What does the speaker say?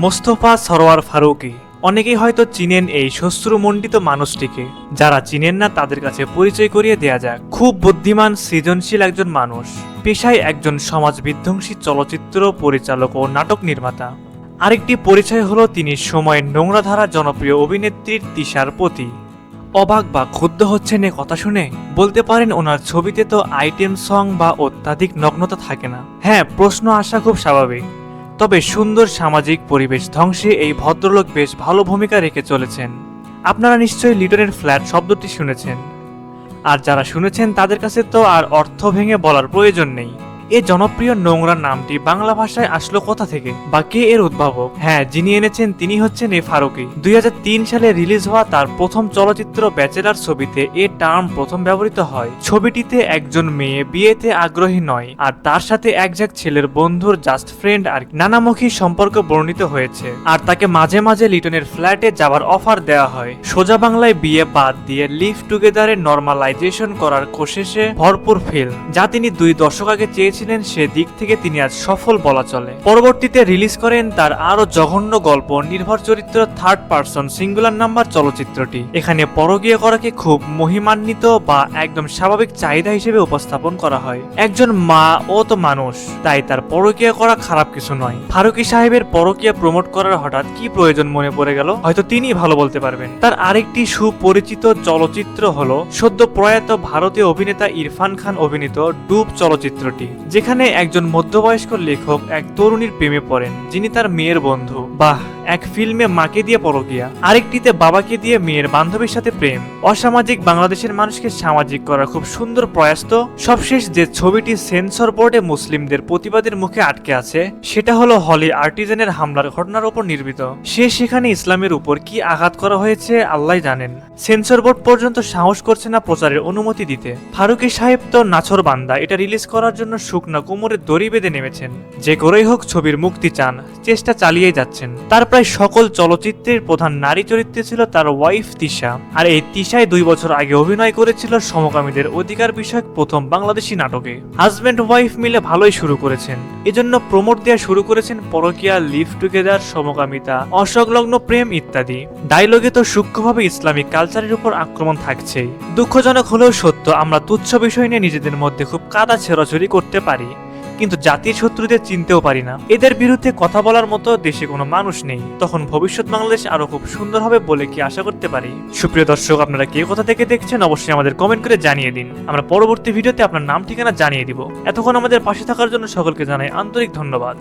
মোস্তফা সরোয়ার ফারুকি। অনেকেই হয়তো চিনেন এই শ্বশ্রুমণ্ডিত মানুষটিকে। যারা চিনেন না, তাদের কাছে পরিচয় করিয়ে দেয়া যাক। খুব বুদ্ধিমান, সৃজনশীল একজন মানুষ। পেশায় একজন সমাজ বিধ্বংসী চলচ্চিত্র পরিচালক ও নাটক নির্মাতা। আরেকটি পরিচয় হলো তিনি সময়ের নোংরা ধারা জনপ্রিয় অভিনেত্রীর তিশার প্রতি অবাক বা ক্ষুব্ধ হচ্ছেন এ কথা শুনে? বলতে পারেন ওনার ছবিতে তো আইটেম সং বা অত্যাধিক নগ্নতা থাকে না। হ্যাঁ প্রশ্ন আসা খুব স্বাভাবিক। তবে সুন্দর সামাজিক পরিবেশ ধ্বংসে এই ভদ্রলোক বেশ ভালো ভূমিকা রেখে চলেছেন। আপনারা নিশ্চয়ই লিটনের ফ্ল্যাট শব্দটি শুনেছেন। আর যারা শুনেছেন তাদের কাছে তো আর অর্থ ভেঙে বলার প্রয়োজন নেই। এ জনপ্রিয় নোংরা নামটি বাংলা ভাষায় আসলো কোথা থেকে? বা কে এর উদ্ভাবক? হ্যাঁ যিনি এনেছেন তিনি হচ্ছেন এ ফারুকি। দুই হাজার তিন সালে রিলিজ হওয়া তার প্রথম চলচ্চিত্র ব্যাচেলার ছবিতে এ টার্ম প্রথম ব্যবহৃত হয়। ছবিটিতে একজন মেয়ে বিয়েতে আগ্রহী নয়, আর তার সাথে একজাক ছেলের বন্ধুর জাস্ট ফ্রেন্ড আর নানামুখী সম্পর্ক বর্ণিত হয়েছে। আর তাকে মাঝে মাঝে লিটনের ফ্ল্যাটে যাবার অফার দেওয়া হয়। সোজা বাংলায় বিয়ে বাদ দিয়ে লিভ টুগেদারের নর্মালাইজেশন করার কোশেষে ভরপুর ফিল্ম যা তিনি দুই দশক আগে চেয়েছিলেন। সে দিক থেকে তিনি আজ সফল বলা চলে। পরবর্তীতে রিলিজ করেন তার আরও জঘন্য গল্প, নির্ভর চরিত্র থার্ড পার্সন সিঙ্গুলার নাম্বার চলচ্চিত্রটি। এখানে পরকীয় করাকে খুব মহিমান্বিত বা একদম স্বাভাবিক চাহিদা হিসেবে উপস্থাপন করা হয়। একজন মা ও তো মানুষ, তাই তার পরকীয়া করা খারাপ কিছু নয়। ফারুকি সাহেবের পরকীয়া প্রমোট করার হঠাৎ কি প্রয়োজন মনে পড়ে গেল? হয়তো তিনি ভালো বলতে পারবেন। তার আরেকটি সুপরিচিত চলচ্চিত্র হলো সদ্য প্রয়াত ভারতীয় অভিনেতা ইরফান খান অভিনীত ডুব চলচ্চিত্রটি। যেখানে একজন মধ্যবয়স্ক লেখক এক তরুণীর প্রেমে পড়েন, যিনি তার মেয়ের বন্ধু। বাহ, এক ফিল্মে মাকে দিয়ে পরকিয়া, আরেকটিতে বাবাকে দিয়ে মেয়ের বান্ধবীর সাথে প্রেম। অসামাজিক বাংলাদেশের মানুষকে সামাজিক করার খুব সুন্দর প্রয়াস তো। সবশেষ যে ছবিটি সেন্সর বোর্ডে মুসলিমদের প্রতিবাদের মুখে আটকে আছে, সেটা হলো হলি আর্টিজানের হামলার ঘটনার উপর নির্মিত। সে সেখানে ইসলামের উপর কি আঘাত করা হয়েছে, আল্লাহ জানেন। সেন্সর বোর্ড পর্যন্ত সাহস করছে না প্রচারের অনুমতি দিতে। ফারুকি সাহেব তো নাছর বান্দা, এটা রিলিজ করার জন্য শুকনা কোমরে দড়ি বেঁধে নেমেছেন, যে করেই হোক ছবির মুক্তি চান, চেষ্টা চালিয়ে যাচ্ছেন। তার প্রায় সকল চলচ্চিত্রের প্রধান নারী চরিত্রে ছিল তার ওয়াইফ তিশা। আর এই তিশায় দুই বছর আগে অভিনয় করেছিল সমকামীদের অধিকার বিষয়ক প্রথম বাংলাদেশি নাটকে। হাজব্যান্ড ওয়াইফ মিলে ভালোই শুরু করেছেন। এজন্য প্রমোট দেওয়া শুরু করেছেন পরকিয়া লিভ টুগেদার সমকামিতা, অসংলগ্ন প্রেম ইত্যাদি। ডায়লগে তো সূক্ষ্মভাবে ইসলামিক কালচারের উপর আক্রমণ থাকছেই। দুঃখজনক হলেও সত্য, আমরা তুচ্ছ বিষয় নিয়ে নিজেদের মধ্যে খুব কাদা ছেড়াছড়ি করতে পারি, কিন্তু জাতির শত্রুদের চিনতেও পারি না। এদের বিরুদ্ধে কথা বলার মতো দেশে কোনো মানুষ নেই। তখন ভবিষ্যৎ বাংলাদেশ আরও খুব সুন্দর হবে বলে কি আশা করতে পারি? সুপ্রিয় দর্শক, আপনারা কে কোথা থেকে দেখছেন অবশ্যই আমাদের কমেন্ট করে জানিয়ে দিন। আমরা পরবর্তী ভিডিওতে আপনার নাম, ঠিকানা জানিয়ে দিব। এতক্ষণ আমাদের পাশে থাকার জন্য সকলকে জানাই আন্তরিক ধন্যবাদ।